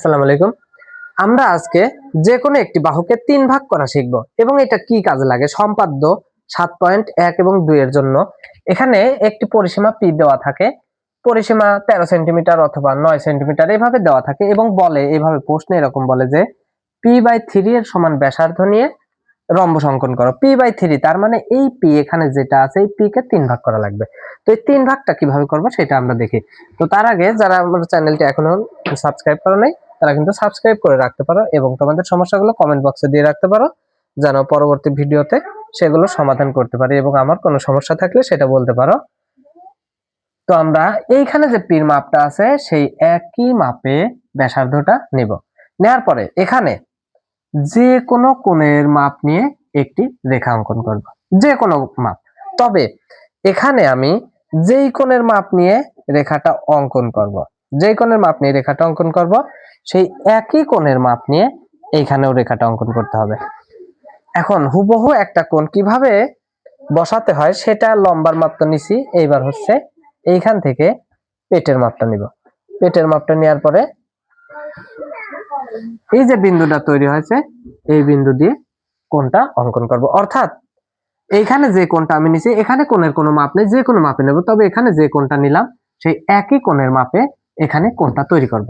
আসসালামু আলাইকুম। আমরা আজকে যে কোনো একটি বাহুকে তিন ভাগ করা শিখব এবং এটা কি কাজে লাগে? সম্পাদ্য সাত পয়েন্ট এক এবং দুই এর জন্য। এখানে একটি পরিসীমা পি দেওয়া থাকে। পরিসীমা তেরো সেন্টিমিটার অথবা নয় সেন্টিমিটার এভাবে দেওয়া থাকে এবং বলে, এভাবে প্রশ্নে এরকম বলে যে পি বাই থ্রি এর সমান ব্যাসার্ধ নিয়ে রম্বস সংকন করো। পি বাই থ্রি তার মানে এই পি এখানে যেটা আছে, এই পি কে তিন ভাগ করা লাগবে। তো এই তিন ভাগটা কীভাবে করব সেটা আমরা দেখি। তো তার আগে যারা আমার চ্যানেলটি এখনও সাবস্ক্রাইব করো নাই তারা কিন্তু সাবস্ক্রাইব করে রাখতে পারো এবং তোমাদের সমস্যাগুলো কমেন্ট বক্সে দিয়ে রাখতে পারো, যেন পরবর্তী ভিডিওতে সেগুলো সমাধান করতে পারি এবং আমার কোনো সমস্যা থাকলে সেটা বলতে পারো। তো আমরা এইখানে যে পির মাপটা আছে, সেই একই মাপে ব্যাসার্ধটা নিব। নেয়ার পরে এখানে যে কোনো কোণের মাপ নিয়ে একটি রেখা অঙ্কন করব। যে কোনো মাপ। তবে এখানে আমি যেই কোণের মাপ নিয়ে রেখাটা অঙ্কন করব যেই কোণের মাপ নিয়ে রেখাটা অঙ্কন করব, সেই একই কোণের মাপ নিয়ে এইখানেও রেখাটা অঙ্কন করতে হবে। এখন হুবহু একটা কোণ কীভাবে বসাতে হয় সেটা লম্বার মাপটা নিছি, এইবার হচ্ছে এইখান থেকে পেটের মাপটা নিব। পেটের মাপটা নেওয়ার পরে এই যে বিন্দুটা তৈরি হয়েছে, এই বিন্দু দিয়ে কোণটা অঙ্কন করব। অর্থাৎ এইখানে যে কোণটা আমি নিছি, এখানে কোণের কোনো মাপ নেই, যে কোনো মাপে নেব, তবে এখানে যে কোণটা নিলাম, সেই একই কোণের মাপে এখানে কোনটা তৈরি করব?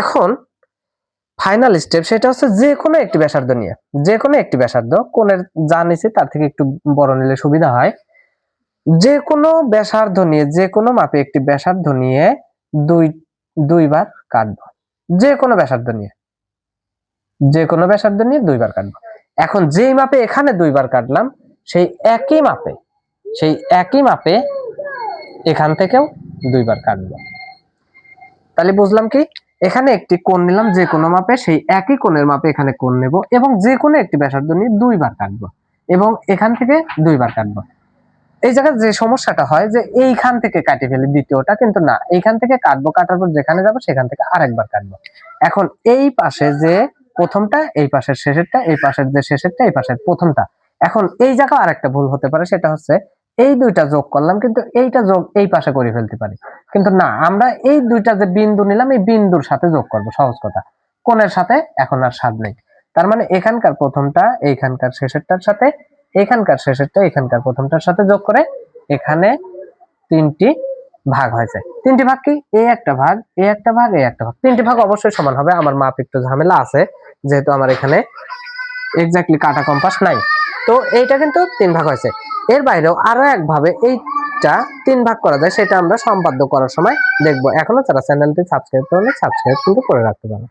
এখন ফাইনাল স্টেপ সেটা হচ্ছে যে কোনো একটি ব্যাসার্ধ নিয়ে, যে কোনো একটি ব্যাসার্ধ, কোণের যা নিছি তার থেকে একটু বড় নিলে সুবিধা হয়। যে কোনো ব্যাসার্ধ নিয়ে, যে কোনো মাপে একটি ব্যাসার্ধ নিয়ে দুই, দুইবার কাটবো। যে কোনো ব্যাসার্ধ নিয়ে, যে কোনো ব্যাসার্ধ নিয়ে দুইবার কাটবো। এখন যেই মাপে এখানে দুইবার কাটলাম, সেই একই মাপে, সেই একই মাপে এখান থেকেও দুইবার কাটবো। তাহলে বুঝলাম কি, এখানে একটি কোণ নিলাম, যে কোনো মাপে সেই একই কোণের মাপে এখানে কোণ নেব এবং যে কোনো একটি ব্যাসার্ধ নিয়ে দুইবার কাটবো এবং এখান থেকে দুইবার কাটবো। এই জায়গায় যে সমস্যাটা হয় যে এইখান থেকে কাটি ফেলি দ্বিতীয়টা, কিন্তু না, এইখান থেকে কাটবো, কাটার পর যেখানে যাব সেখান থেকে আরেকবার কাটবো। এখন এই পাশে যে প্রথমটা, এই পাশের শেষেরটা, এই পাশের যে শেষেরটা, এই পাশের প্রথমটা, এখন এই জায়গা আরেকটা ভুল হতে পারে, সেটা হচ্ছে এই দুইটা যোগ করলাম, কিন্তু এইটা যোগ এই পাশে করে ফেলতে পারি। কিন্তু না, আমরা এই দুইটা যে বিন্দু নিলাম, এই বিন্দুর সাথে যোগ করব, সহজ কথা। কোণের সাথে এখন আর স্বাদ নেই। তার মানে এখানকার প্রথমটা, এইখানকার শেষেরটার সাথে, এখানকার শেষেরটা, এখানকার প্রথমটার সাথে যোগ করে এখানে তিনটি ভাগ হয়েছে। তিনটি ভাগ কি? এই একটা ভাগ এই একটা ভাগ এই একটা ভাগ। তিনটি ভাগ অবশ্যই সমান হবে। আমার মাপ একটু ঝামেলা আছে, যেহেতু আমার এখানে এক্স্যাক্টলি কাটা কম্পাস নাই। তো এইটা কিন্তু তিন ভাগ হয়েছে। এর বাইরেও আরও একভাবে এইটা তিন ভাগ করা যায়, সেটা আমরা সম্পাদ্য করার সময় দেখব। এখনও তারা চ্যানেলটি সাবস্ক্রাইব করলে সাবস্ক্রাইব কিন্তু করে রাখতে পারো